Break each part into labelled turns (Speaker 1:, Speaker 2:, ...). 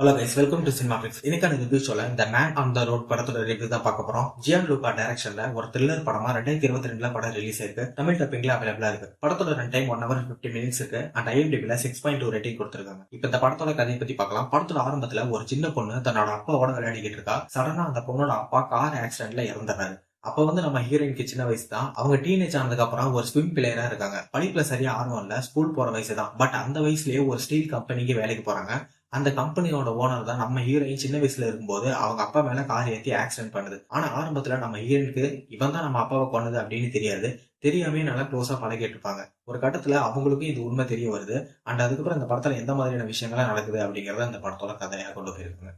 Speaker 1: Hello guys welcome to cinema picks இன்னைக்கான review சொல்ல இந்த மேன் ஆன் த ரோட் படத்தோட ரிவ்யூ தான் பார்க்க போறோம். ஜியான் லூகா டைரக்ஷன்ல ஒரு த்ரில்லர் படமா ரெண்டாயிரத்தி இருபத்தி ரெண்டுல படம் ரிலீஸ் ஆயிருக்கு. தமிழ் டப்பிங்ல அவைலபிளா இருக்கு. படத்தோட run time one hour fifty minutes இருக்கு. அண்ட் ஐஎம்டிபில சிக்ஸ் பாயிண்ட் டூ ரேட்டிங் கொடுத்துருக்காங்க. இப்போ இந்த படத்தோட கதையை பத்தி பார்க்கலாம். படத்தோட ஆரம்பத்துல ஒரு சின்ன பொண்ணு தன்னோட அப்பாவோட விளையாடிக்கிட்டு இருக்கா. சடனா அந்த பொண்ணோட அப்பா கார் ஆக்சிடென்ட்ல இறந்துறாரு அப்ப வந்து நம்ம ஹீரோயினுக்கு சின்ன வயசு தான். அவங்க டீனேஜ் ஆனதுக்கு அப்புறம் ஒரு ஸ்விம் பிளேயரா இருக்காங்க. படிப்புல சரியா ஆர்வம் இல்ல ஸ்கூல் போற வயசு தான். பட் அந்த வயசுலயே ஒரு ஸ்டீல் கம்பெனிக்கு வேலைக்கு போறாங்க. அந்த கம்பெனியோட ஓனர் தான் நம்ம ஹீரோயின் சின்ன வயசுல இருக்கும்போது அவங்க அப்பா மேல கார் ஏற்றி ஆக்சிடென்ட் பண்ணுது. ஆனா ஆரம்பத்துல நம்ம ஹீரோயினுக்கு இவன் தான் நம்ம அப்பாவை கொண்டது அப்படின்னு தெரியாது. தெரியாமே நல்லா க்ளோஸா பழகிட்டு இருப்பாங்க. ஒரு கட்டத்துல அவங்களுக்கும் இது உண்மை தெரிய வருது. அண்ட் அதுக்கப்புறம் இந்த படத்துல எந்த மாதிரியான விஷயங்கள்லாம் நடக்குது அப்படிங்கறத அந்த படத்தோட கதையாக கொண்டு போயிருக்காங்க.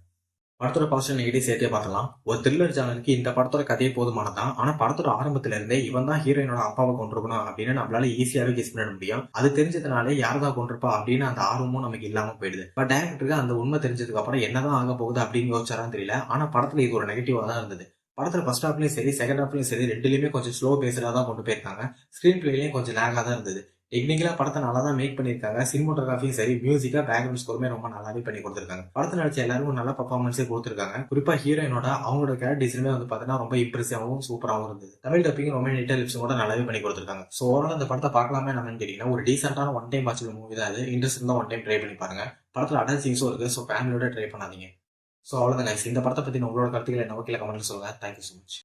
Speaker 1: படத்தோட பாசிட்டிவ் நெகட்டிவ் சேர்த்தே பார்க்கலாம் ஒரு த்ரில்லர் ஜானலுக்கு இந்த படத்தோட கதையே போதுமானதான் ஆனா படத்தோட ஆரம்பத்துல இருந்தே இவன் தான் ஹீரோயினோட அப்பாவை கொண்டிருக்கணும் அப்படின்னு நம்மளால ஈஸியாவே கெஸ் பண்ண முடியும். அது தெரிஞ்சதுனாலே யார் தான் கொண்டிருப்பா அப்படின்னு அந்த ஆர்வமும் நமக்கு இல்லாம போயிடுது. பட் டேரக்டருக்கு அந்த உண்மை தெரிஞ்சதுக்கு அப்புறம் என்னதான் ஆக போகுது அப்படின்னு யோசிச்சாரான்னு தெரியல. ஆனா படத்துல இது ஒரு நெகட்டிவா தான் இருந்தது. படத்துல ஃபர்ஸ்ட் ஹாஃப்லயும் சரி செகண்ட் ஹாஃப்லயும் சரி ரெண்டுலயுமே கொஞ்சம் ஸ்லோ பேஸ்ல தான் கொண்டு போயிருக்காங்க. ஸ்கிரீன் பிளேலயும் கொஞ்சம் லேகா தான் இருந்தது. டெக்னிக்கலா படத்தை நல்லா தான் மேக் பண்ணியிருக்காங்க சினிமோட்டோகிராஃபியும் சரி மியூசிக்கா பேக்ரவுண்ட் ஸ்கோருமே ரொம்ப நல்லாவே பண்ணி கொடுத்துருக்காங்க. படத்தில் நடிச்ச எல்லாருக்கும் நல்ல பர்ஃபார்மன்ஸே கொடுத்துருக்காங்க. குறிப்பா ஹீரோயினோட அவங்களோட கேரக்டர் டிசைனுமே வந்து பார்த்தீங்கன்னா ரொம்ப இம்ப்ரெசிவாகவும் சூப்பராகவும் இருந்தது. தமிழ் டப்பிங் ரொம்ப நீட்டா லிப்ஸும் கூட நல்லாவே பண்ணி கொடுத்துருக்காங்க. ஸோ ஓவரால் இந்த படத்தை பார்க்கலாமே நம்ம கேட்டீங்கன்னா ஒரு டீசென்டான ஒன் டைம் வாட்சில் மூவி தான் அது. இன்ட்ரெஸ்ட் தான் ஒன் டைம் ட்ரை பண்ணி பாருங்க. படத்தில் அடல் சீன்ஸும் இருக்கு. ஸோ ஃபேமிலியோட ட்ரை பண்ணாதீங்க. ஸோ அவ்வளோதான் இந்த படத்தை பத்தி உங்களோட கருத்துக்களை என்ன ஓகே கமெண்ட்ல சொல்லுங்க. Thank you so much